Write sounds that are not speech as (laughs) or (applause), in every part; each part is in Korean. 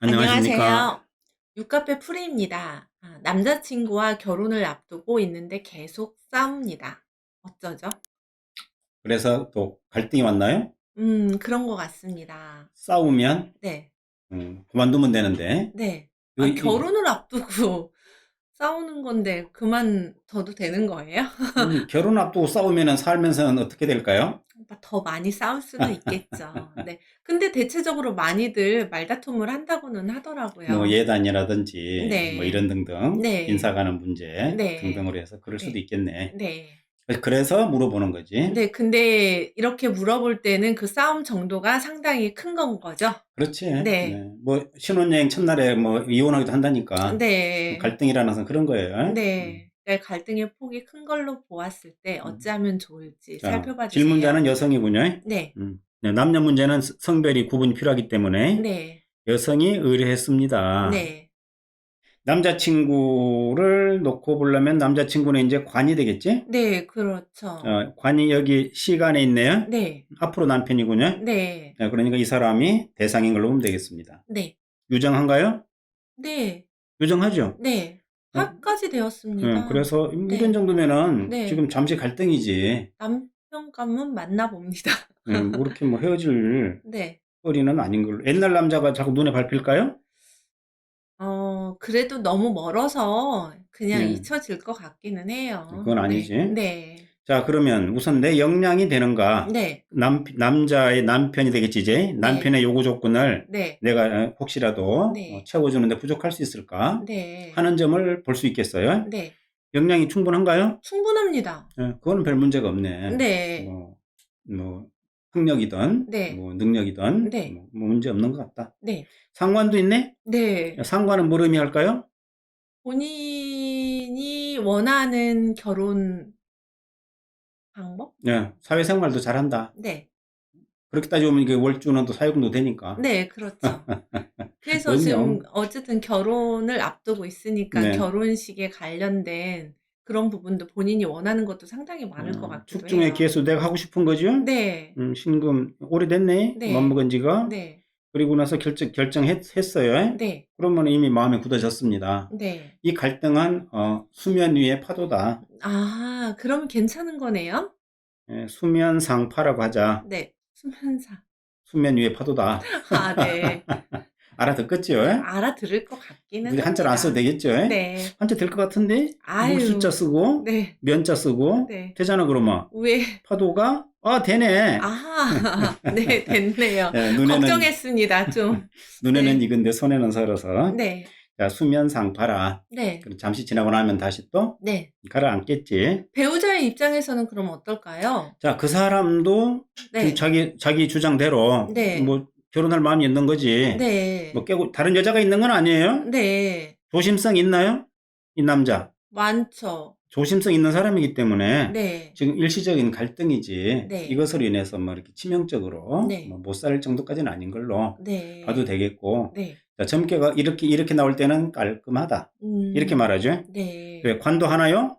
안녕하십니까. 안녕하세요. 육카페 프리입니다. 아, 남자친구와 결혼을 앞두고 있는데 계속 싸웁니다. 어쩌죠? 그래서 또 갈등이 왔나요? 음, 그런 것 같습니다. 싸우면 네, 음, 그만두면 되는데 네. 아, 이- 이- 결혼을 앞두고 싸우는 건데 그만둬도 되는 거예요? (laughs) 음, 결혼 앞두고 싸우면 살면서는 어떻게 될까요? 더 많이 싸울 수도 (laughs) 있겠죠. 네. 근데 대체적으로 많이들 말다툼을 한다고는 하더라고요. 뭐 예단이라든지 네. 뭐 이런 등등 네. 인사 가는 문제 네. 등등으로 해서 그럴 수도 네. 있겠네. 네. 그래서 물어보는 거지. 네, 근데 이렇게 물어볼 때는 그 싸움 정도가 상당히 큰 건 거죠? 그렇지. 네. 네. 뭐 신혼여행 첫날에 뭐 이혼하기도 한다니까. 네. 뭐 갈등이라는 것은 그런 거예요. 음. 네. 그러니까 갈등의 폭이 큰 걸로 보았을 때 어찌하면 좋을지 자, 살펴봐 주세요. 질문자는 여성이군요. 네. 음. 네, 남녀 문제는 성별이 구분이 필요하기 때문에 네. 여성이 의뢰했습니다. 네. 남자친구를 놓고 보려면 남자친구는 이제 관이 되겠지? 네, 그렇죠. 어, 관이 여기 시간에 있네요. 네. 앞으로 남편이군요. 네. 네, 그러니까 이 사람이 대상인 걸로 보면 되겠습니다. 네. 유정한가요? 네. 유정하죠? 네. 어? 합까지 되었습니다. 응, 그래서 네. 이런 정도면은 네. 지금 잠시 갈등이지. 남편감은 만나봅니다. 응, 뭐 이렇게 뭐 헤어질 (laughs) 네. 거리는 아닌 걸로. 옛날 남자가 자꾸 눈에 밟힐까요? 어, 그래도 너무 멀어서 그냥 네. 잊혀질 것 같기는 해요. 그건 아니지. 네. 네. 자, 그러면 우선 내 역량이 되는가? 네. 남, 남자의 남편이 되겠지, 이제. 남편의 요구 조건을 네. 내가 어, 혹시라도 네. 어, 채워주는데 부족할 수 있을까 네. 하는 점을 볼 수 있겠어요. 네. 역량이 충분한가요? 충분합니다. 예, 그거는 별 문제가 없네. 네. 뭐, 뭐 학력이든 네. 뭐 능력이든 네. 뭐, 뭐 문제 없는 것 같다. 네. 상관도 있네. 네. 상관은 뭘 의미할까요? 본인이 원하는 결혼 방법? 예, 사회생활도 잘한다. 네. 그렇게 따지면 이게 월주는 또 사회금도 되니까. 네, 그렇죠. (laughs) 그래서. 지금 어쨌든 결혼을 앞두고 있으니까 네. 결혼식에 관련된 그런 부분도 본인이 원하는 것도 상당히 많을 것 어, 같기도 축중의. 기회수 내가 하고 싶은 거죠? 네. 음, 신금 오래됐네. 네. 맘먹은 지가. 네. 그리고 나서 결정 결정했어요. 네. 그러면 이미 마음이 굳어졌습니다. 네. 이 갈등은 어, 수면 위의 파도다. 아, 그러면 괜찮은 거네요? 예, 수면상파라고 하자. 네. 수면사. 수면 위의 파도다. 아, 네. (laughs) 알아듣겠죠? 알아들을 것 같기는 우리 한자를 안 써도. 되겠죠? 네. 한자 될 것 같은데? 아유. 물 숫자 쓰고 네. 면자 쓰고 네. 되잖아 그러면 왜? 파도가 아 되네. 아, (laughs) 네, 됐네요. 예, 눈에는 걱정했습니다, 좀. (laughs) 눈에는 네. 익은데 손에는 설어서 네. 자, 수면상파라. 네. 그리고 잠시 지나고 나면 다시 또 네. 가라앉겠지. 배우자의 입장에서는 그럼 어떨까요? 자, 그 사람도 네. 자기 자기 주장대로 네. 뭐 결혼할 마음이 있는 거지. 네. 뭐 깨고 다른 여자가 있는 건 아니에요? 네. 조심성 있나요? 이 남자. 많죠. 조심성 있는 사람이기 때문에 네. 지금 일시적인 갈등이지 네. 이것으로 인해서 뭐 이렇게 치명적으로 네. 뭐못살 정도까지는 아닌 걸로 네. 봐도 되겠고 네. 자, 점괘가 이렇게 이렇게 나올 때는 깔끔하다 음. 이렇게 말하죠. 네. 왜 관도 하나요?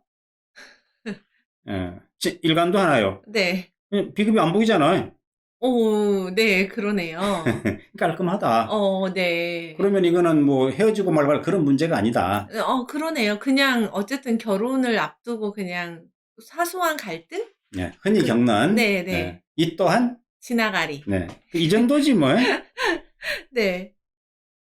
(laughs) 예, 지- 일관도 하나요? 네. 예, 비급이 안 보이잖아요. 오, 네, 그러네요. (laughs) 깔끔하다. 어, 네. 그러면 이거는 뭐 헤어지고 말고 그런 문제가 아니다. 어, 그러네요. 그냥 어쨌든 결혼을 앞두고 그냥 사소한 갈등? 예, 흔히 그- 겪는 네, 네. 예, 이 또한 지나가리. 네, 이 정도지 뭐. (laughs) 네.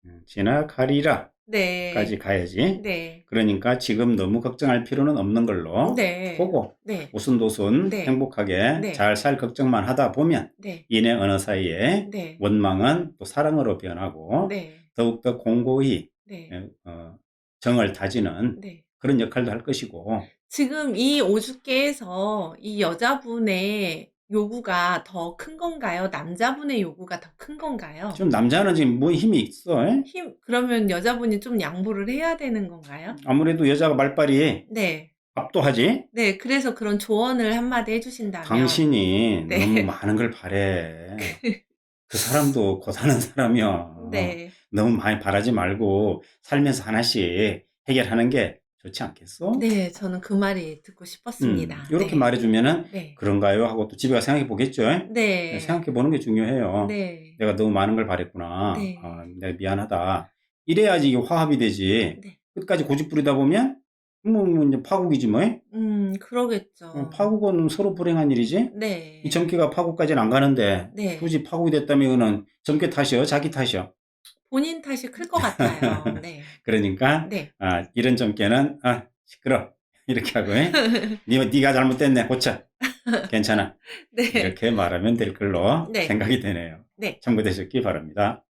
음, 지나가리라 까지 네. 가야지. 네. 그러니까 지금 너무 걱정할 필요는 없는 걸로 네. 보고 네. 오순도순 네. 행복하게 네. 잘 살 걱정만 하다 보면 네. 이내 어느 사이에 네. 원망은 또 사랑으로 변하고 네. 더욱더 공고히 네. 예, 어, 정을 다지는 네. 그런 역할도 할 것이고 지금 이 오죽계에서 이 여자분의 요구가 더 큰 건가요? 남자분의 요구가 더 큰 건가요? 지금 남자는 지금 뭐 힘이 있어. 예? 힘, 그러면 여자분이 좀 양보를 해야 되는 건가요? 아무래도 여자가 말빨이 네. 압도하지. 네. 그래서 그런 조언을 한마디 해주신다면. 당신이 네. 너무 많은 걸 바래. (laughs) 그 사람도 고사는 사람이야. 네. 너무 많이 바라지 말고 살면서 하나씩 해결하는 게 좋지 않겠어? 네, 저는 그 말이 듣고 싶었습니다. 이렇게 네. 말해주면은 네. 그런가요? 하고 또 집에 가서 생각해 보겠죠? 네. 생각해 보는 게 중요해요. 네. 내가 너무 많은 걸 바랬구나. 네. 아, 내가 미안하다. 이래야지 이게 화합이 되지. 네. 끝까지 고집 부리다 보면 뭐, 뭐 이제 파국이지 뭐. 음, 그러겠죠. 어, 파국은 서로 불행한 일이지. 네. 이 점괘가 파국까지는 안 가는데 네. 굳이 파국이 됐다면 이거는 점괘 탓이요, 자기 탓이요. 본인 탓이 클 것 같아요. (laughs) 네. 그러니까 네. 아, 이런 점괘는 아, 시끄러. (laughs) 이렇게 하고 예? 니, 네가 잘못됐네. 고쳐. 괜찮아. (laughs) 네. 이렇게 말하면 될 걸로 네. 생각이 되네요. 네. 참고되셨기 바랍니다.